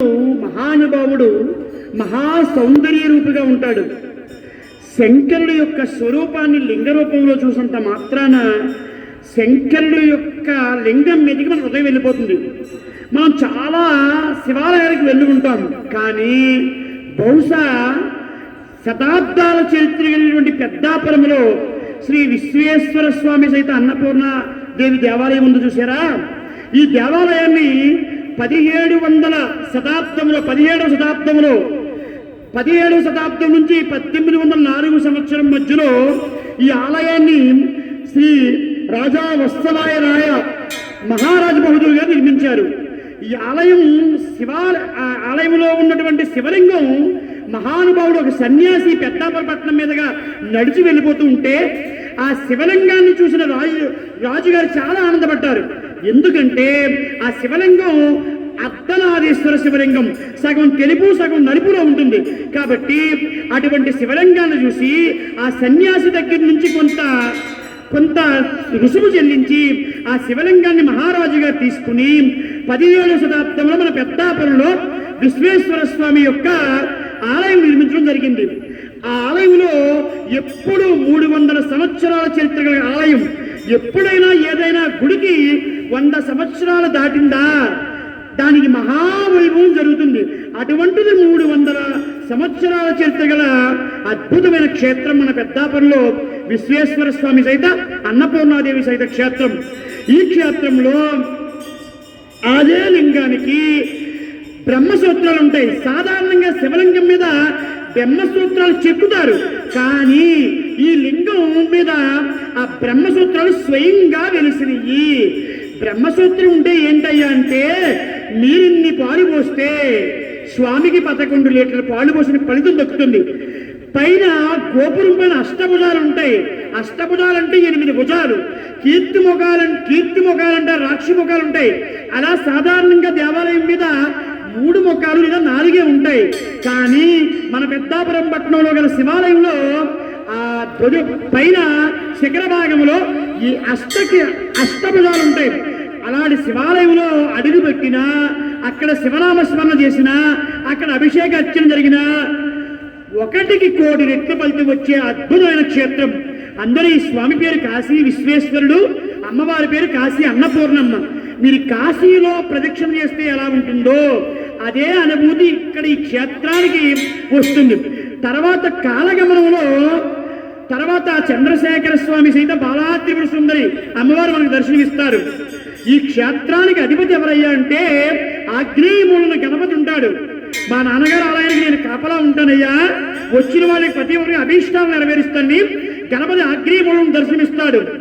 మహానుభావుడు మహా సౌందర్య రూపిగా ఉంటాడు. శంకరుడు యొక్క స్వరూపాన్ని లింగ రూపంలో చూసినంత మాత్రాన శంకరుడు యొక్క లింగం మీదకి మన హృదయం వెళ్ళిపోతుంది. మనం చాలా శివాలయానికి వెళ్ళి ఉంటాం. కానీ బహుశా శతాబ్దాల చరిత్ర కలిగినటువంటి పెద్దాపురంలో శ్రీ విశ్వేశ్వర స్వామి సైత అన్నపూర్ణ దేవి దేవాలయం ఉంది చూసారా? ఈ దేవాలయాన్ని పదిహేడు వందల శతాబ్దంలో పదిహేడవ శతాబ్దంలో పదిహేడవ శతాబ్దం నుంచి పద్దెనిమిది వందల నాలుగు సంవత్సరం మధ్యలో ఈ ఆలయాన్ని శ్రీ రాజా వత్సలాయ రాయ మహారాజ బహదూర్ గారు నిర్మించారు. ఈ ఆలయం శివాల ఆలయంలో ఉన్నటువంటి శివలింగం మహానుభావుడు ఒక సన్యాసి పెద్దాపరపట్నం మీదుగా నడిచి వెళ్ళిపోతూ ఉంటే ఆ శివలింగాన్ని చూసిన రాజు రాజుగారు చాలా ఆనందపడ్డారు. ఎందుకంటే ఆ శివలింగం అర్ధనారీశ్వర శివలింగం. సగం తెలుపు సగం నలుపులో ఉంటుంది. కాబట్టి అటువంటి శివలింగాన్ని చూసి ఆ సన్యాసి దగ్గర నుంచి కొంత కొంత రుసుము చెల్లించి ఆ శివలింగాన్ని మహారాజుగా తీసుకుని పదిహేడు శతాబ్దంలో మన పెద్దాపురంలో విశ్వేశ్వర స్వామి యొక్క ఆలయం నిర్మించడం జరిగింది. ఆ ఆలయంలో ఎప్పుడు మూడు వందల సంవత్సరాల చరిత్ర ఆలయం ఎప్పుడైనా ఏదైనా గుడికి వంద సంవత్సరాలు దాటిందా? దానికి మహావైభవం జరుగుతుంది. అటువంటిది మూడు వందల సంవత్సరాల చరిత్ర గల అద్భుతమైన క్షేత్రం మన పెద్దాపురంలో విశ్వేశ్వర స్వామి సైత అన్నపూర్ణాదేవి సైత క్షేత్రం. ఈ క్షేత్రంలో అదే లింగానికి బ్రహ్మసూత్రాలు ఉంటాయి. సాధారణంగా శివలింగం మీద బ్రహ్మసూత్రాలు చెక్కుతారు. కానీ ఈ లింగం మీద బ్రహ్మసూత్రాలు స్వయంగా వెలిసినవి బ్రహ్మసూత్రం ఉంటే ఏంటయ్యా అంటే నీరిన్ని పాలు పోస్తే స్వామికి పదకొండు లీటర్ల పాలు పోసిన ఫలితం దక్కుతుంది. పైన గోపురం పైన అష్టభుజాలు ఉంటాయి అష్టభుజాలు అంటే ఎనిమిది భుజాలు. కీర్తి మొగాలు కీర్తి మొగాలంటే రాక్షి మొగాలు ఉంటాయి అలా సాధారణంగా దేవాలయం మీద మూడు మొక్కలు లేదా నాలుగే ఉంటాయి. కానీ మన పెద్దాపురం పట్టణంలో గల శివాలయంలో ఆ ధ్వజ పైన శిఖర భాగంలో ఈ అష్టకి అష్టభుజాలు ఉంటాయి. అలాంటి శివాలయంలో అడుగు పెట్టినా అక్కడ శివనామ స్మరణ చేసినా అక్కడ అభిషేక అర్చన జరిగినా ఒకటికి కోటి రెట్లు ఫలితం వచ్చే అద్భుతమైన క్షేత్రం. అందరూ ఈ స్వామి పేరు కాశీ విశ్వేశ్వరుడు అమ్మవారి పేరు కాశీ అన్నపూర్ణమ్మ. మీరు కాశీలో ప్రదక్షిణ చేస్తే ఎలా ఉంటుందో అదే అనుభూతి ఇక్కడ ఈ క్షేత్రానికి వస్తుంది. తర్వాత కాలగమనంలో తర్వాత చంద్రశేఖర స్వామి సైత బాలా సుందరి అమ్మవారు మనకు దర్శనమిస్తారు. ఈ క్షేత్రానికి అధిపతి ఎవరయ్యా అంటే ఆగ్నేయమూలన గణపతి ఉంటాడు. మా నాన్నగారు ఆలయానికి నేను కాపలా ఉంటానయ్యా. వచ్చిన వాళ్ళకి ప్రతి ఒక్కరికి అభీష్టాలు నెరవేరుస్తాను గణపతి ఆగ్నేయమూలం దర్శనమిస్తాడు.